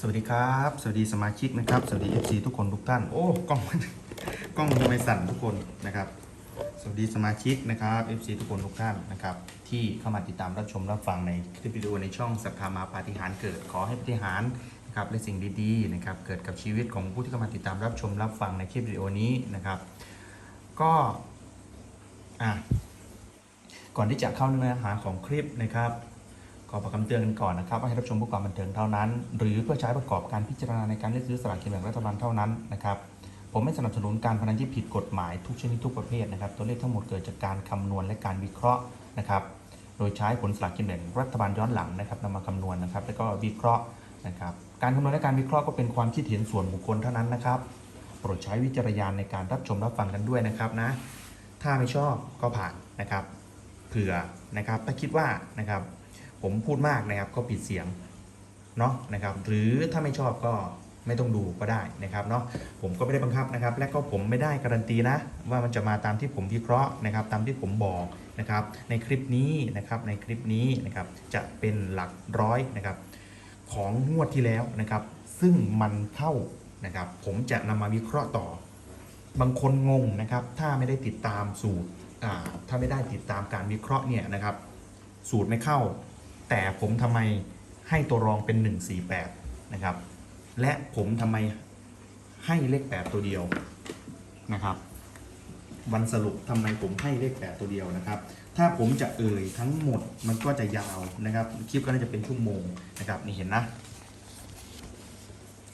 สวัสดีครับ สวัสดีสมาชิกนะครับ สวัสดี FC ทุกคนทุกท่าน โอ้กล้อง กล้องทำไมสั่นทุกคนนะครับ สวัสดีสมาชิกนะครับ FC ทุกคนทุกท่านนะครับ ที่เข้ามาติดตามรับชมรับฟังในคลิปวิดีโอในช่องสัทธามาปาฏิหาริย์เกิดขอให้ปาฏิหารนะครับและสิ่งดีๆนะครับเกิดกับชีวิตของผู้ที่เข้ามาติดตามรับชมรับฟังในคลิปวิดีโอนี้นะครับ ก็อะก่อนที่จะเข้าเนื้อหาของคลิปนะครับ ขอประคำเตือนกันก่อนนะครับว่าให้รับชมเพื่อความบันเทิงเท่านั้น หรือเพื่อใช้ประกอบการพิจารณาในการเลือกซื้อสลากกินแบ่งรัฐบาลเท่านั้นนะครับผมไม่สนับสนุนการพนันที่ผิดกฎหมายทุกชนิดทุกประเภทนะครับ ตัวเลขทั้งหมดเกิดจากการคำนวณและการวิเคราะห์นะครับ โดยใช้ผลสลากกินแบ่งรัฐบาลย้อนหลังนะครับนำมาคำนวณนะครับ แล้วก็วิเคราะห์นะครับ การคำนวณและการวิเคราะห์ก็เป็นความคิดเห็นส่วนบุคคลเท่านั้นนะครับโปรดใช้วิจารณญาณในการรับชมรับฟังกันด้วยนะครับนะ ถ้าไม่ชอบก็ผ่านนะครับ เผื่อนะครับถ้าคิดว่านะครับ ผมพูดมากนะครับก็ปิดเสียงเนาะนะครับหรือถ้าไม่ชอบก็ไม่ต้องดูก็ได้นะครับเนาะผมก็ไม่ได้บังคับนะครับ และก็ผมไม่ได้การันตีนะ ว่ามันจะมาตามที่ผมวิเคราะห์นะครับ ตามที่ผมบอกนะครับ ในคลิปนี้นะครับในคลิปนี้นะครับจะเป็นหลักร้อยนะครับ ของงวดที่แล้วนะครับ ซึ่งมันเข้านะครับ ผมจะนำมาวิเคราะห์ต่อ บางคนงงนะครับ ถ้าไม่ได้ติดตามสูตรถ้าไม่ได้ติดตามการวิเคราะห์เนี่ยนะครับ สูตรไม่เข้า แต่ผมทำไมให้ตัวรองเป็น 148 นะครับ และผมทำไมให้เลข 8 ตัวเดียวนะครับ วันสรุปทำไมผมให้เลข 8 ตัวเดียวนะครับ ถ้าผมจะเอ่ยทั้งหมดมันก็จะยาวนะครับ คลิปก็น่าจะเป็นชั่วโมงนะครับนี่เห็นนะ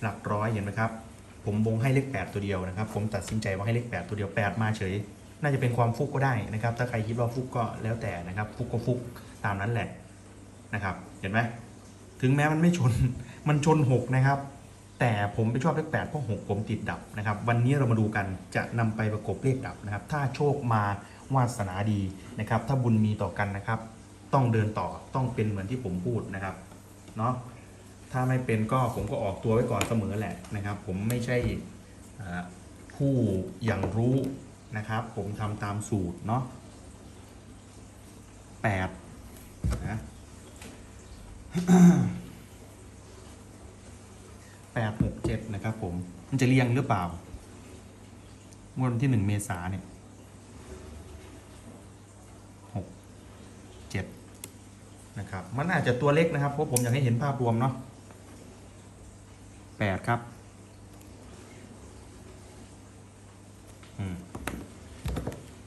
หลักร้อยเห็นไหมครับ ผมบงให้เลข 8 ตัวเดียวนะครับ ผมตัดสินใจว่าให้เลข 8 ตัวเดียว 8 มาเฉย น่าจะเป็นความฟุกก็ได้นะครับ ถ้าใครคิดว่าฟุกก็แล้วแต่นะครับ ฟุกก็ฟุกตามนั้นแหละ นะครับ เห็นไหมถึงแม้มันไม่ชนมันชน 6 นะครับ แต่ผมไปชอบเลข8เพราะ6ผมติดดับนะครับ วันนี้เรามาดูกันจะนำไปประกบเลขดับนะครับ ถ้าโชคมาวาสนาดีนะครับ ถ้าบุญมีต่อกันนะครับ ต้องเดินต่อต้องเป็นเหมือนที่ผมพูดนะครับเนาะถ้าไม่เป็นก็ผมก็ออกตัวไว้ก่อนเสมอแหละนะครับ ผมไม่ใช่ผู้อย่างรู้นะครับ ผมทำตามสูตรเนาะแปดนะ แปดหกเจ็ดนะครับผม มันจะเรียงหรือเปล่างวดวันที่หนึ่งเมษาเนี่ยหกเจ็ดนะครับ มันอาจจะตัวเล็กนะครับ เพราะผมอยากให้เห็นภาพรวมเนาะแปดครับ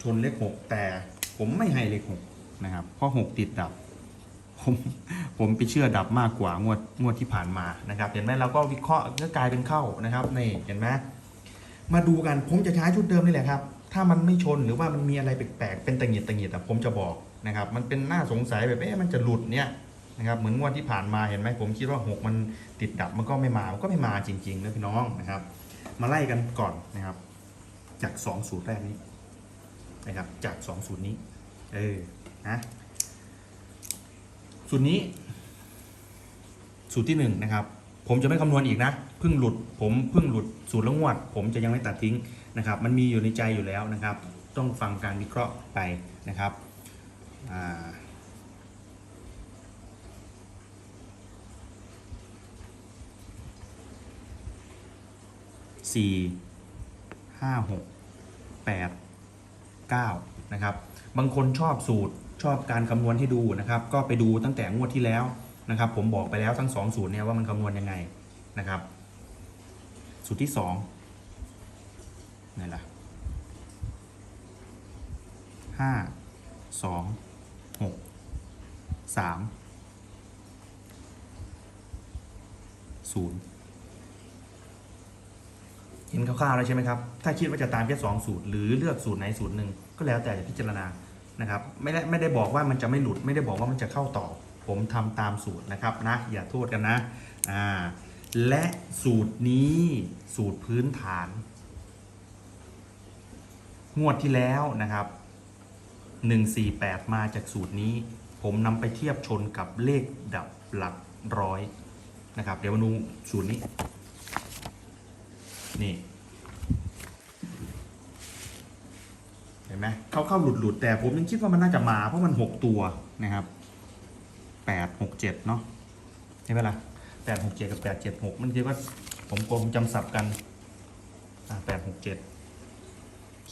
ชนเลขหกแต่ผมไม่ให้เลขหกนะครับ เพราะหกติดดับ ผมผมไปเชื่อดับมากกว่างวดงวดที่ผ่านมานะครับ เห็นไหมเราก็วิเคราะห์ก็กลายเป็นเข้านะครับนี่เห็นไหมมาดูกันผมจะใช้ชุดเดิมนี่แหละครับ ถ้ามันไม่ชนหรือว่ามันมีอะไรแปลกๆเป็นตะหงิดตะหงิดผมจะบอกนะครับ มันเป็นหน่าสงสัยแบบเอ๊ะมันจะหลุดเนี่ยนะครับเหมือนงวดที่ผ่านมาเห็นไหมผมคิดว่าหกมันติดดับมันก็ไม่มามันก็ไม่มาจริงๆนะพี่น้องนะครับ มาไล่กันก่อนนะครับ จากสองสูตรแรกนี้นะครับ จากสองสูตรนี้ เออนะ สูตรนี้ สูตรที่หนึ่งนะครับ ผมจะไม่คำนวณอีกนะเพิ่งหลุด ผมเพิ่งหลุดสูตรละงวด ผมจะยังไม่ตัดทิ้งนะครับ มันมีอยู่ในใจอยู่แล้วนะครับ ต้องฟังการวิเคราะห์ไปนะครับสี่ห้าหกแปดเก้านะครับ บางคนชอบสูตร ชอบการคำนวณให้ดูนะครับ ก็ไปดูตั้งแต่งวดที่แล้วนะครับ ผมบอกไปแล้วทั้งสองสูตรเนี่ยว่ามันคำนวณยังไงนะครับ สูตรที่สองนี่แหละห้าสองหกสามศูนย์เห็นคร่าวๆแล้วใช่ไหมครับ ถ้าคิดว่าจะตามแค่สองสูตร หรือเลือกสูตรไหนสูตรหนึ่งก็แล้วแต่จะพิจารณา นะครับไม่ได้ไม่ได้บอกว่ามันจะไม่หลุด ไม่ได้บอกว่ามันจะเข้าต่อ ผมทำตามสูตรนะครับนะอย่าโทษกันนะอ่าและสูตรนี้สูตรพื้นฐาน งวดที่แล้วนะครับ 148 มาจากสูตรนี้ ผมนำไปเทียบชนกับเลขดับหลักร้อยนะครับ เดี๋ยวมาดูสูตรนี้ นี่ ห็นไหมเข้าเข้าหลุดหลุดแต่ผมยังคิดว่ามันน่าจะมาเพราะมัน6ตัวนะครับ8 6 7เจ็ดเนาะใช่ไหมล่ะแปดหกเจ็ดกับแปดเจ็ดหกมันคือว่าผมกลมจำสับกันแปดหกเจ็ด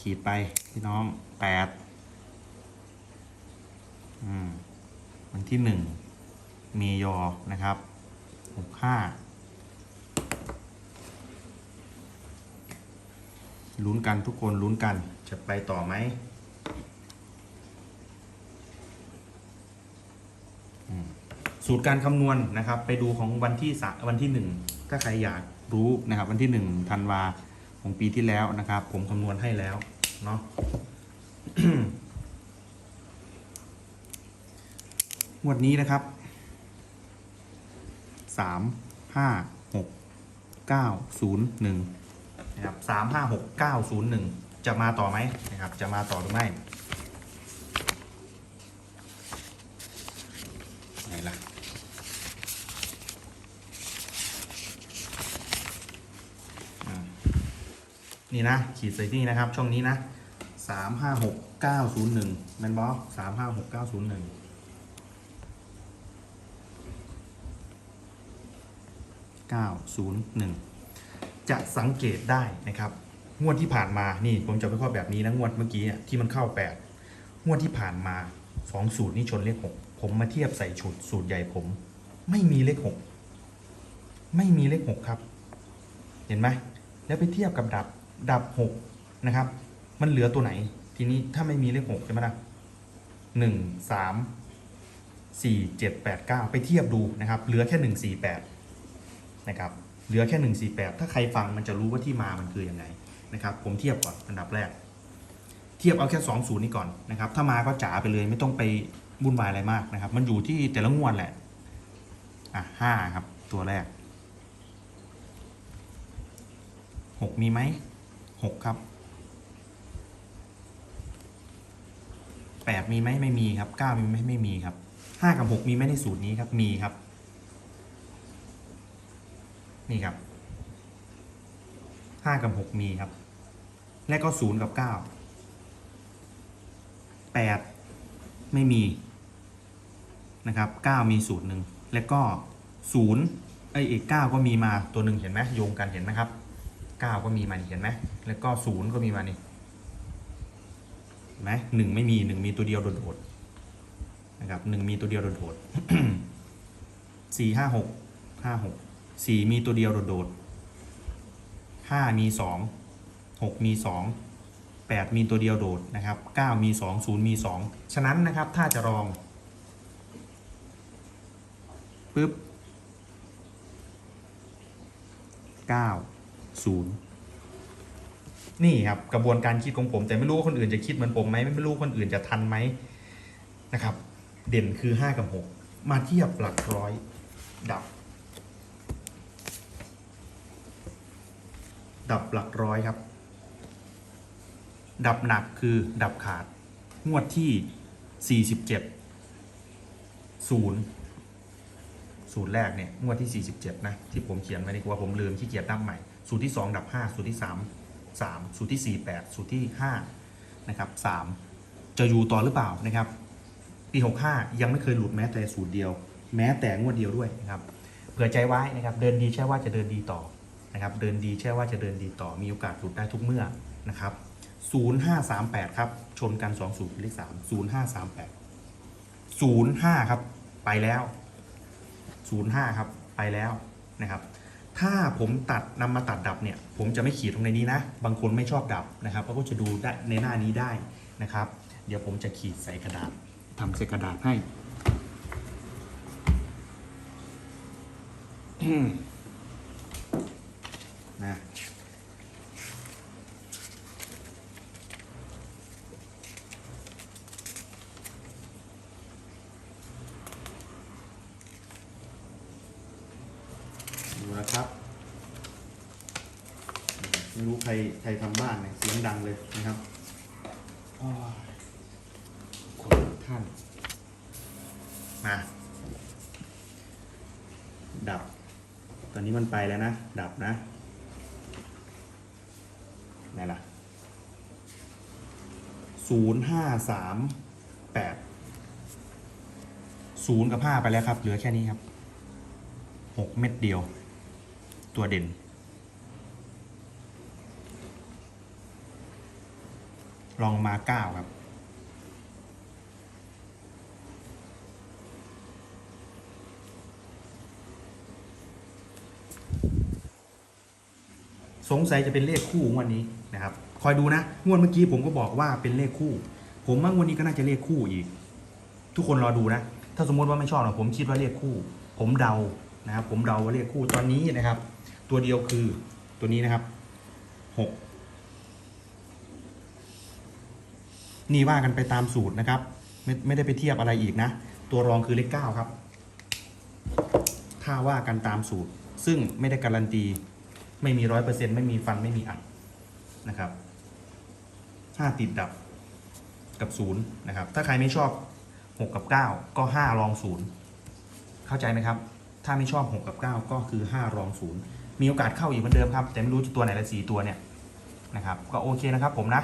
ขีดไปพี่น้องแปดอืมวันที่หนึ่งเมยอนะครับหกห้า ลุ้นกันทุกคนลุ้นกัน จะไปต่อไหมสูตรการคำนวณนะครับ ไปดูของวันที่สวันที่หนึ่งถ้าใครอยากรู้นะครับวันที่หนึ่งธันวาของปีที่แล้วนะครับ ผมคำนวณให้แล้วเนาะงวดนี้นะครับสามห้าหกเก้าศูนย์หนึ่ง นะครับสามห้าหกเก้าศูนย์หนึ่งจะมาต่อไหมนะครับ จะมาต่อหรือไม่ไหนล่ะนี่นะ ขีดใส่นี่นะครับ ช่องนี้นะสามห้าหกเก้าศูนย์หนึ่งแมนบอสามห้าหกเก้าศูนย์หนึ่ง901 จะสังเกตได้นะครับ งวดที่ผ่านมานี่ผมจะวิเคราะห์แบบนี้นะงวดเมื่อกี้ที่มันเข้า 8 งวดที่ผ่านมา2สูตรนี่ชนเลข6ผมมาเทียบใส่ชุดสูตรใหญ่ผม ไม่มีเลข 6 ไม่มีเลข 6 ครับ เห็นไหมแล้วไปเทียบกับดับดับ 6 นะครับ มันเหลือตัวไหน ทีนี้ถ้าไม่มีเลข 6 ใช่ไหมล่ะหนึ่งสามสี่เจ็ดแปดเก้าไปเทียบดูนะครับ เหลือแค่หนึ่งสี่แปดนะครับ เหลือแค่ 148 ถ้าใครฟังมันจะรู้ว่าที่มามันคือยังไงนะครับ ผมเทียบก่อนอันดับแรก เทียบเอาแค่2ศูนย์นี้ก่อนนะครับ ถ้ามาก็จ๋าไปเลยไม่ต้องไปวุ่นวายอะไรมากนะครับ มันอยู่ที่แต่ละงวดแหละ อะห้าครับ ตัวแรก 6 มีไหม 6 ครับ 8 มีไหมไม่มีครับ 9 มีไหมไม่มีครับ 5 กับ 6 มีไหมในสูตรนี้ครับ มีครับ นี่ครับห้ากับหกมีครับ และก็ศูนย์กับเก้าแปดไม่มีนะครับเก้ามีสูตรหนึ่งแล้วก็ศูนย์ไอเอกเก้าก็มีมาตัวหนึ่งเห็นไหมโยงกันเห็นไหมครับเก้าก็มีมานี่เห็นไหมแล้วก็ศูนย์ก็มีมานี่เห็นไหมหนึ่งไม่มีหนึ่งมีตัวเดียวโดดๆนะครับหนึ่งมีตัวเดียวโดดๆสี่ห้าหกห้าหก สี่มีตัวเดียวโดดๆห้ามีสองหกมีสองแปดมีตัวเดียวโดดนะครับเก้ามีสองศูนย์มีสองฉะนั้นนะครับถ้าจะลองปึ๊บเก้าศูนย์นี่ครับกระบวนการคิดของผม แต่ไม่รู้ว่าคนอื่นจะคิดเหมือนผมไหมไม่รู้คนอื่นจะทันไหมนะครับ เด่นคือ 5 กับ 6 มาเทียบหลักร้อยดับ ดับหลักร้อยครับ ดับหนักคือดับขาด งวดที่ 47ศูนย์สูตรแรกเนี่ย งวดที่ 47 นะ ที่ผมเขียนไว้ในกว่าผมลืมขี้เกียจนับใหม่ สูตรที่ 2 ดับ 5 สูตรที่ 3 3 สูตรที่ 4 8 สูตรที่ 5 นะครับ 3 จะอยู่ต่อหรือเปล่านะครับปี65 ยังไม่เคยหลุดแม้แต่สูตรเดียว แม้แต่งวดเดียวด้วยนะครับ เผื่อใจไว้นะครับ เดินดีใช่ว่าจะเดินดีต่อ นะครับเดินดีแช่ว่าจะเดินดีต่อมีโอกาสหลุดได้ทุกเมื่อนะครับ 0538 ครับ ชนกัน2สูตรเลข3 0538 05 ครับ ไปแล้ว 05 ครับ ไปแล้วนะครับ ถ้าผมตัดนำมาตัดดับเนี่ย ผมจะไม่ขีดตรงในนี้นะ บางคนไม่ชอบดับนะครับเขาก็จะดูได้ในหน้านี้ได้นะครับ เดี๋ยวผมจะขีดใส่กระดาษทำใส่กระดาษให้ นะดูนะครับไม่รู้ใครใครทำบ้านเนี่ยเสียงดังเลยนะครับอ้าวคนทุกท่านมาดับ ตอนนี้มันไปแล้วนะ ดับนะ ล่ะศูนย์ห้าสามแปดศูนย์กับห้าไปแล้วครับ เหลือแค่นี้ครับหกเม็ดเดียว ตัวเด่น ลองมาเก้าครับ สงสัยจะเป็นเลขคู่งวดนี้นะครับ คอยดูนะ งวดเมื่อกี้ผมก็บอกว่าเป็นเลขคู่ ผมว่างวดนี้ก็น่าจะเลขคู่อีก ทุกคนรอดูนะ ถ้าสมมติว่าไม่ชอบนะผมคิดว่าเลขคู่ ผมเดานะครับ ผมเดาว่าเลขคู่ตอนนี้นะครับ ตัวเดียวคือตัวนี้นะครับหกนี่ว่ากันไปตามสูตรนะครับ ไม่ไม่ได้ไปเทียบอะไรอีกนะ ตัวรองคือเลขเก้าครับ ถ้าว่ากันตามสูตร ซึ่งไม่ได้การันตี ไม่มีร้อยเปอร์เซ็นไม่มีฟันไม่มีอัดนะครับห้าติดดับกับศูนย์นะครับ ถ้าใครไม่ชอบหกกับเก้าก็ห้ารองศูนย์เข้าใจไหมครับ ถ้าไม่ชอบหกกับเก้าก็คือห้ารองศูนย์มีโอกาสเข้าอีกเหมือนเดิมครับ แต่ไม่รู้จะตัวไหนละสี่ตัวเนี่ยนะครับก็โอเคนะครับผมนะ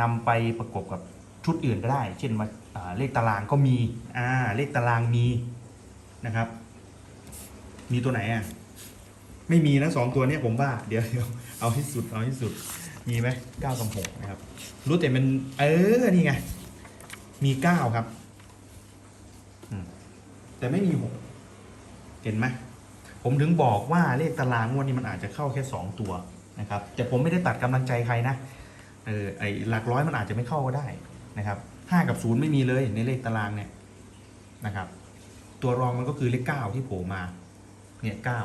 นำไปประกบกับชุดอื่นก็ได้ เช่นว่าอ่าเลขตารางก็มีอ่าเลขตารางมีนะครับ มีตัวไหนอะ ไม่มีนะสองตัวเนี้ยผมว่า เดี๋ยวเดี๋ยวเอาที่สุดเอาที่สุด มีไหมเก้ากับหกนะครับ รู้แต่เป็นเออ นี่ไง มีเก้าครับ แต่ไม่มีหกเห็นไหมผมถึงบอกว่าเลขตารางงวดนี้มันอาจจะเข้าแค่สองตัวนะครับ แต่ผมไม่ได้ตัดกำลังใจใครนะ เออ ไอหลักร้อยมันอาจจะไม่เข้าก็ได้นะครับห้ากับศูนย์ไม่มีเลยในเลขตารางเนี่ยนะครับ ตัวรองมันก็คือเลขเก้าที่โผล่มา เนี่ยเก้า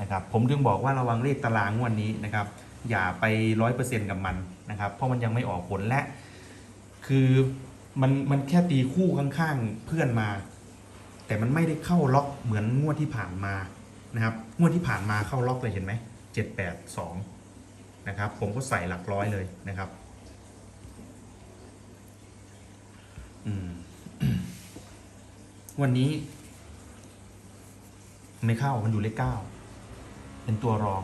นะครับผมถึงบอกว่าระวังเลขตารางงวันนี้นะครับ อย่าไปร้อยเปอร์เซ็นกับมันนะครับ เพราะมันยังไม่ออกผลและ คือมันมันแค่ตีคู่ข้างๆเพื่อนมา แต่มันไม่ได้เข้าล็อกเหมือนงวดที่ผ่านมานะครับงวดที่ผ่านมาเข้าล็อกเลยเห็นไหมเจ็ดแปดสองนะครับผมก็ใส่หลักร้อยเลยนะครับวันนี้ ไม่เข้ามันอยู่เลขเก้า เป็นตัวรอง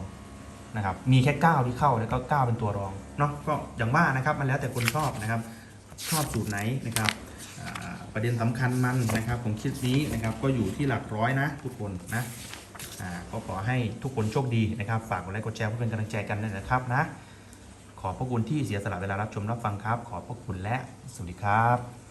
นะครับมีแค่ 9 ที่เข้าแล้วก็ 9 เป็นตัวรองเนาะก็อย่างว่านะครับมันแล้วแต่คนชอบนะครับ ชอบสูตรไหนนะครับประเด็นสำคัญมันนะครับของคลิปนี้นะครับก็อยู่ที่หลักร้อยนะทุกคนนะก็ขอให้ทุกคนโชคดีนะครับ ฝากกดไลค์กดแชร์เพื่อเป็นกำลังใจกันนะครับนะ ขอบพระคุณที่เสียสละเวลารับชมรับฟังครับ ขอบพระคุณและสวัสดีครับ